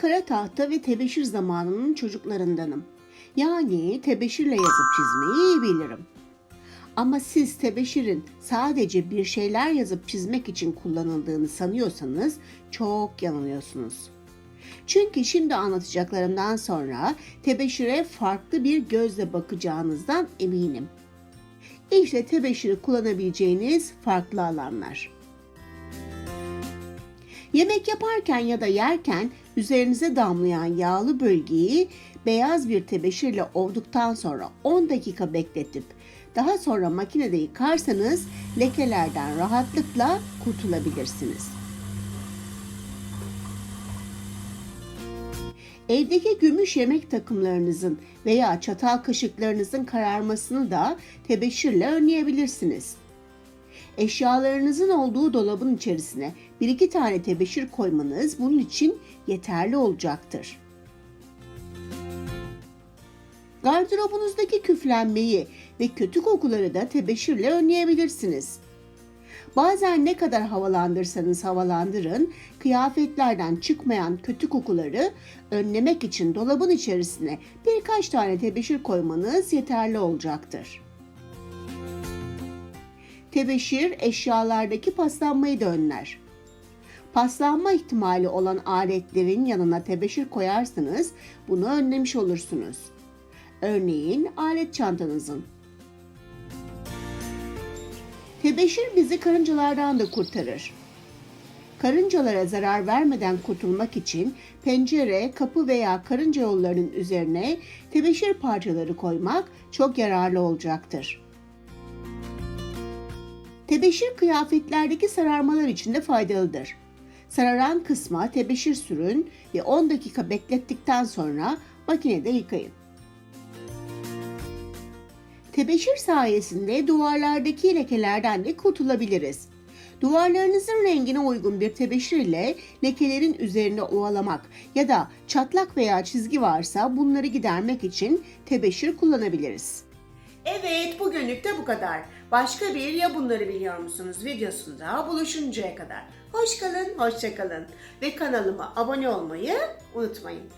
kara tahta ve tebeşir zamanının çocuklarındanım. Yani tebeşirle yazıp çizmeyi iyi bilirim. Ama siz tebeşirin sadece bir şeyler yazıp çizmek için kullanıldığını sanıyorsanız çok yanılıyorsunuz. Çünkü şimdi anlatacaklarımdan sonra tebeşire farklı bir gözle bakacağınızdan eminim. İşte tebeşiri kullanabileceğiniz farklı alanlar. Yemek yaparken ya da yerken üzerinize damlayan yağlı bölgeyi beyaz bir tebeşirle ovduktan sonra 10 dakika bekletip daha sonra makinede yıkarsanız lekelerden rahatlıkla kurtulabilirsiniz. Evdeki gümüş yemek takımlarınızın veya çatal kaşıklarınızın kararmasını da tebeşirle önleyebilirsiniz. Eşyalarınızın olduğu dolabın içerisine bir iki tane tebeşir koymanız bunun için yeterli olacaktır. Gardırobunuzdaki küflenmeyi ve kötü kokuları da tebeşirle önleyebilirsiniz. Bazen ne kadar havalandırsanız havalandırın, kıyafetlerden çıkmayan kötü kokuları önlemek için dolabın içerisine birkaç tane tebeşir koymanız yeterli olacaktır. Tebeşir eşyalardaki paslanmayı da önler. Paslanma ihtimali olan aletlerin yanına tebeşir koyarsanız bunu önlemiş olursunuz. Örneğin alet çantanızın. Tebeşir bizi karıncalardan da kurtarır. Karıncalara zarar vermeden kurtulmak için pencere, kapı veya karınca yollarının üzerine tebeşir parçaları koymak çok yararlı olacaktır. Tebeşir kıyafetlerdeki sararmalar için de faydalıdır. Sararan kısma tebeşir sürün ve 10 dakika beklettikten sonra makinede yıkayın. Tebeşir sayesinde duvarlardaki lekelerden de kurtulabiliriz. Duvarlarınızın rengine uygun bir tebeşir ile lekelerin üzerine ovalamak ya da çatlak veya çizgi varsa bunları gidermek için tebeşir kullanabiliriz. Evet bugünlük de bu kadar. Başka bir ya bunları biliyor musunuz videosunda buluşuncaya kadar. Hoş kalın, hoşça kalın ve kanalıma abone olmayı unutmayın.